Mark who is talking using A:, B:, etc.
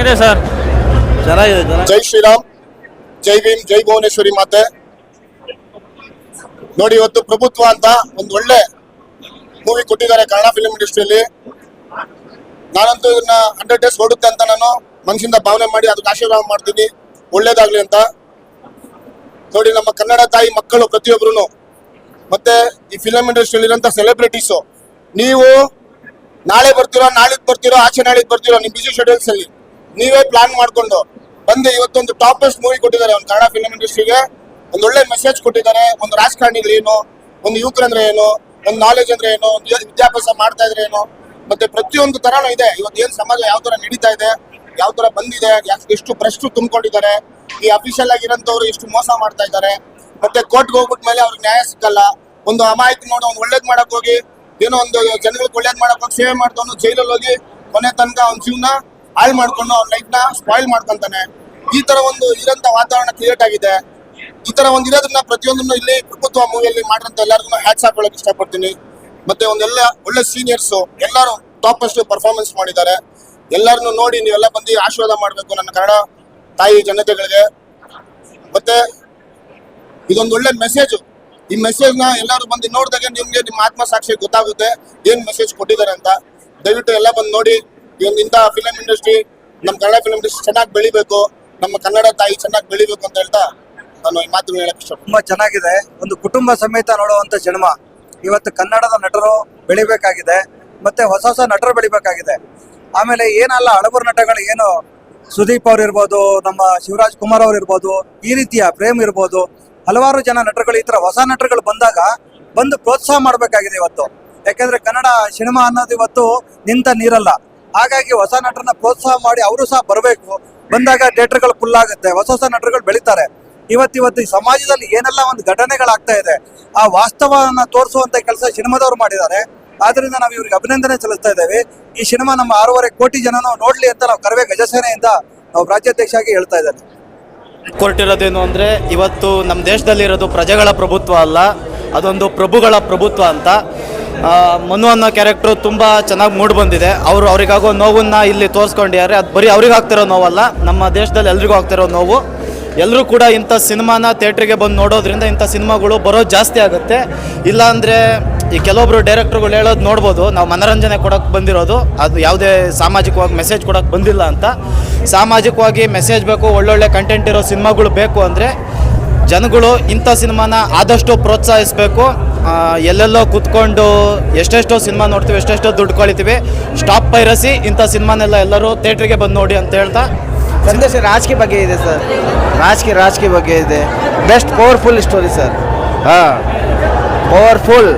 A: ಹೇಗಿದೆ ಸರ್.
B: ಚೆನ್ನಾಗಿದೆ ಚೆನ್ನಾಗಿ
C: ಜೈ ಶ್ರೀರಾಮ್. ಜೈ ಭೀಮ್ ಜೈ ಭುವನೇಶ್ವರಿ ಮಾತೆ. ನೋಡಿ ಇವತ್ತು ಪ್ರಭುತ್ವ ಅಂತ ಒಂದು ಒಳ್ಳೆ ಮೂವಿ ಕೊಟ್ಟಿದ್ದಾರೆ ಕನ್ನಡ ಫಿಲ್ಮ್ ಇಂಡಸ್ಟ್ರಿಯಲ್ಲಿ ನಾನಂತೂ ಇದನ್ನ ಹಂಡ್ರೆಡ್ ಡೇಸ್ ಓಡುತ್ತೆ ಅಂತ ನಾನು ಮನಸ್ಸಿಂದ ಭಾವನೆ ಮಾಡಿ ಅದಕ್ಕೆ ಆಶೀರ್ವಾದ ಮಾಡ್ತೀನಿ. ಒಳ್ಳೇದಾಗ್ಲಿ ಅಂತ. ನೋಡಿ ನಮ್ಮ ಕನ್ನಡ ತಾಯಿ ಮಕ್ಕಳು ಪ್ರತಿಯೊಬ್ಬರು ಮತ್ತೆ ಈ ಫಿಲಂ ಇಂಡಸ್ಟ್ರಿಯಲ್ಲಿ ಇರೋಂಥ ಸೆಲೆಬ್ರಿಟೀಸು ನೀವು ನಾಳೆ ಬರ್ತೀರೋ ನಾಳಿದ್ ಬರ್ತೀರೋ ಆಚೆ ನಾಳಿದ್ ಬರ್ತೀರೋ ನಿಮ್ಮ ಬಿಸಿ ಶೆಡ್ಯೂಲ್ಸ್ ಅಲ್ಲಿ. ನೀವೇ ಪ್ಲಾನ್ ಮಾಡ್ಕೊಂಡು ಬಂದು ಇವತ್ತೊಂದು ಟಾಪೆಸ್ಟ್ ಮೂವಿ ಕೊಟ್ಟಿದ್ದಾರೆ, ಒಂದು ಕನ್ನಡ ಫಿಲಂ ಇಂಡಸ್ಟ್ರಿಗೆ ಒಂದು ಒಳ್ಳೆ ಮೆಸೇಜ್ ಕೊಟ್ಟಿದ್ದಾರೆ. ಒಂದು ರಾಜಕಾರಣಿಗಳು ಏನು, ಒಂದು ಯುವಕರಂದ್ರೆ ಏನು, ಒಂದು ನಾಲೆಜ್ ಅಂದ್ರೆ ಏನು, ಒಂದು ವಿದ್ಯಾಭ್ಯಾಸ ಮಾಡ್ತಾ ಇದ್ರೆ ಏನು. ಮತ್ತೆ ಪ್ರತಿಯೊಂದು ತರಾನು ಇದೆ. ಇವತ್ತು ಏನ್ ಸಮಾಜ ಯಾವ ತರ ನಡೀತಾ ಇದೆ, ಯಾವ ತರ ಬಂದಿದೆ ಎಷ್ಟು ಭ್ರಷ್ಟು ತುಂಬಿಕೊಂಡಿದ್ದಾರೆ, ಈ ಅಫಿಷಿಯಲ್ ಆಗಿರೋಂಥವ್ರು ಎಷ್ಟು ಮೋಸ ಮಾಡ್ತಾ ಇದ್ದಾರೆ. ಮತ್ತೆ ಕೋರ್ಟ್ಗೆ ಹೋಗ್ಬಿಟ್ಮೇಲೆ ಅವ್ರಿಗೆ ನ್ಯಾಯ ಸಿಕ್ಕಲ್ಲ ಒಂದು ಅಮಾಯಕ ನೋಡಿ ಅವ್ನು ಒಳ್ಳೇದ್ ಮಾಡಕ್ ಹೋಗಿ, ಏನೋ ಒಂದು ಜನಗಳಿಗೆ ಒಳ್ಳೇದ್ ಮಾಡಕ್ ಹೋಗಿ, ಸೇವೆ ಮಾಡ್ದವನು ಜೈಲಲ್ಲಿ ಹೋಗಿ, ಕೊನೆ ತನಕ ಅವ್ನ ಜೀವನ ಹಾಳು ಮಾಡ್ಕೊಂಡು ಅವ್ರ ಲೈಫ್ ಸ್ಪಾಯ್ಲ್ ಮಾಡ್ಕೊಂತಾನೆ. ಈ ತರ ಒಂದು ಇರೋಂಥ ವಾತಾವರಣ ಕ್ರಿಯೇಟ್ ಆಗಿದೆ. ಈ ತರ ಒಂದು ಇರೋದನ್ನ ಪ್ರತಿಯೊಂದನ್ನು ಇಲ್ಲಿ ಪ್ರಭುತ್ವ ಮೂವಿಯಲ್ಲಿ ಮಾಡಿರಂತ ಎಲ್ಲರಿಗೂ ಹ್ಯಾಟ್ಸ್ ಹಾಕೊಳ್ಳೋಕೆ ಇಷ್ಟಪಡ್ತೀನಿ. ಮತ್ತೆ ಒಂದೆಲ್ಲ ಒಳ್ಳೆ ಸೀನಿಯರ್ಸ್ ಎಲ್ಲರೂ ಟಾಪ್ ಅಷ್ಟು ಪರ್ಫಾರ್ಮೆನ್ಸ್ ಮಾಡಿದ್ದಾರೆ. ಎಲ್ಲರನ್ನು ನೋಡಿ ನೀವೆಲ್ಲ ಬಂದು ಆಶೀರ್ವಾದ ಮಾಡಬೇಕು ನನ್ನ ಕನ್ನಡ ತಾಯಿ ಜನತೆಗಳಿಗೆ. ಮತ್ತೆ ಇದೊಂದು ಒಳ್ಳೆ ಮೆಸೇಜ್ ಈ ಮೆಸೇಜ್ನ ಎಲ್ಲರೂ ಬಂದು ನೋಡಿದಾಗ ನಿಮ್ಗೆ ನಿಮ್ಮ ಆತ್ಮಸಾಕ್ಷಿ ಗೊತ್ತಾಗುತ್ತೆ. ಏನ್ ಮೆಸೇಜ್ ಕೊಟ್ಟಿದ್ದಾರೆ ಅಂತ. ದಯವಿಟ್ಟು ಎಲ್ಲ ಬಂದು ನೋಡಿ. ಒಂದು ಫಿಲಂ ಇಂಡಸ್ಟ್ರಿ ನಮ್ಮ ಕನ್ನಡ ಫಿಲಂ ಇಂಡಸ್ಟ್ರಿ ಚೆನ್ನಾಗಿ ಬೆಳಿಬೇಕು, ನಮ್ಮ ಕನ್ನಡ ತಾಯಿ ಚೆನ್ನಾಗಿ ಬೆಳಿಬೇಕು ಅಂತ ಹೇಳ್ತಾ ನಾನು ಈ ಮಾತುಗಳು ಹೇಳಕ್ ಇಷ್ಟ
B: ತುಂಬಾ ಚೆನ್ನಾಗಿದೆ. ಒಂದು ಕುಟುಂಬ ಸಮೇತ ನೋಡುವಂತ ಸಿನಿಮಾ ಇವತ್ತು ಕನ್ನಡದ ನಟರು ಬೆಳಿಬೇಕಾಗಿದೆ, ಮತ್ತೆ ಹೊಸ ಹೊಸ ನಟರು ಬೆಳಿಬೇಕಾಗಿದೆ. ಆಮೇಲೆ ಏನಲ್ಲ, ಹಳಬರ ನಟಗಳು ಏನು, ಸುದೀಪ್ ಅವ್ರು ಇರ್ಬೋದು, ನಮ್ಮ ಶಿವರಾಜ್ ಕುಮಾರ್ ಅವ್ರು ಇರ್ಬೋದು, ಈ ರೀತಿಯ ಪ್ರೇಮ್ ಇರ್ಬೋದು, ಹಲವಾರು ಜನ ನಟರುಗಳು ಈ ತರ ಹೊಸ ನಟರುಗಳು ಬಂದಾಗ ಬಂದು ಪ್ರೋತ್ಸಾಹ ಮಾಡಬೇಕಾಗಿದೆ ಇವತ್ತು. ಯಾಕಂದ್ರೆ ಕನ್ನಡ ಸಿನಿಮಾ ಅನ್ನೋದು ಇವತ್ತು ನಿಂತ ನೀರಲ್ಲ. ಹಾಗಾಗಿ ಹೊಸ ನಟರನ್ನ ಪ್ರೋತ್ಸಾಹ ಮಾಡಿ ಅವರು ಸಹ ಬರಬೇಕು. ಬಂದಾಗ ಥಿಯೇಟರ್ಗಳು ಫುಲ್ ಆಗುತ್ತೆ. ಹೊಸ ಹೊಸ ನಟರುಗಳು ಬೆಳಿತಾರೆ. ಇವತ್ತಿವತ್ತು ಈ ಸಮಾಜದಲ್ಲಿ ಏನೆಲ್ಲ ಒಂದು ಘಟನೆಗಳಾಗ್ತಾ ಇದೆ, ಆ ವಾಸ್ತವನ ತೋರಿಸುವಂತ ಕೆಲಸ ಸಿನಿಮಾದವರು ಮಾಡಿದ್ದಾರೆ. ಆದ್ರಿಂದ ನಾವು ಇವ್ರಿಗೆ ಅಭಿನಂದನೆ ಸಲ್ಲಿಸ್ತಾ ಇದ್ದೇವೆ. ಈ ಸಿನಿಮಾ ನಮ್ಮ ಆರೂವರೆ ಕೋಟಿ ಜನನು ನೋಡ್ಲಿ ಅಂತ ನಾವು ಕರವೇ ಗಜಸೇನೆಯಿಂದ ನಾವು ರಾಜ್ಯಾಧ್ಯಕ್ಷ ಆಗಿ ಹೇಳ್ತಾ ಇದ್ದೇನೆ.
D: ಕೊರಟಿರೋದೇನು ಅಂದರೆ ಇವತ್ತು ನಮ್ಮ ದೇಶದಲ್ಲಿರೋದು ಪ್ರಜೆಗಳ ಪ್ರಭುತ್ವ ಅಲ್ಲ, ಅದೊಂದು ಪ್ರಭುಗಳ ಪ್ರಭುತ್ವ ಅಂತ. ಮನು ಅನ್ನೋ ಕ್ಯಾರೆಕ್ಟ್ರು ತುಂಬ ಚೆನ್ನಾಗಿ ಮೂಡ್ ಬಂದಿದೆ. ಅವರು ಅವರಿಗಾಗೋ ನೋವನ್ನು ಇಲ್ಲಿ ತೋರಿಸ್ಕೊಂಡಿದ್ದಾರೆ. ಅದು ಬರೀ ಅವ್ರಿಗೆ ಆಗ್ತಿರೋ ನೋವಲ್ಲ, ನಮ್ಮ ದೇಶದಲ್ಲಿ ಎಲ್ರಿಗೂ ಆಗ್ತಿರೋ ನೋವು. ಎಲ್ಲರೂ ಕೂಡ ಇಂಥ ಸಿನಿಮಾನ ಥಿಯೇಟ್ರಿಗೆ ಬಂದು ನೋಡೋದ್ರಿಂದ ಇಂಥ ಸಿನಿಮಾಗಳು ಬರೋದು ಜಾಸ್ತಿ ಆಗುತ್ತೆ. ಇಲ್ಲಾಂದರೆ ಈ ಕೆಲವೊಬ್ಬರು ಡೈರೆಕ್ಟ್ರುಗಳು ಹೇಳೋದು ನೋಡ್ಬೋದು. ನಾವು ಮನೋರಂಜನೆ ಕೊಡೋಕೆ ಬಂದಿರೋದು. ಅದು ಯಾವುದೇ ಸಾಮಾಜಿಕವಾಗಿ ಮೆಸೇಜ್ ಕೊಡೋಕೆ ಬಂದಿಲ್ಲ ಅಂತ. ಸಾಮಾಜಿಕವಾಗಿ ಮೆಸೇಜ್ ಬೇಕು, ಒಳ್ಳೊಳ್ಳೆ ಕಂಟೆಂಟ್ ಇರೋ ಸಿನಿಮಾಗಳು ಬೇಕು ಅಂದರೆ ಜನಗಳು ಇಂಥ ಸಿನಿಮಾನ ಆದಷ್ಟು ಪ್ರೋತ್ಸಾಹಿಸಬೇಕು. ಎಲ್ಲೆಲ್ಲೋ ಕೂತ್ಕೊಂಡು ಎಷ್ಟೆಷ್ಟೋ ಸಿನಿಮಾ ನೋಡ್ತೀವಿ ಎಷ್ಟೆಷ್ಟೋ ದುಡ್ಡು ಕಳಿತೀವಿ ಸ್ಟಾಪ್ ಪೈರಸಿ ಇಂಥ ಸಿನಿಮಾನೆಲ್ಲ ಎಲ್ಲರೂ ಥಿಯೇಟ್ರಿಗೆ ಬಂದು ನೋಡಿ ಅಂತ ಹೇಳ್ತಾ.
E: ಸಂದೇಶ ರಾಜಕೀಯ ಬಗ್ಗೆ ಇದೆ ಸರ್. ರಾಜಕೀಯ ರಾಜಕೀಯ ಬಗ್ಗೆ ಇದೆ. Best powerful story sir. ಹಾಂ. ಪವರ್ಫುಲ್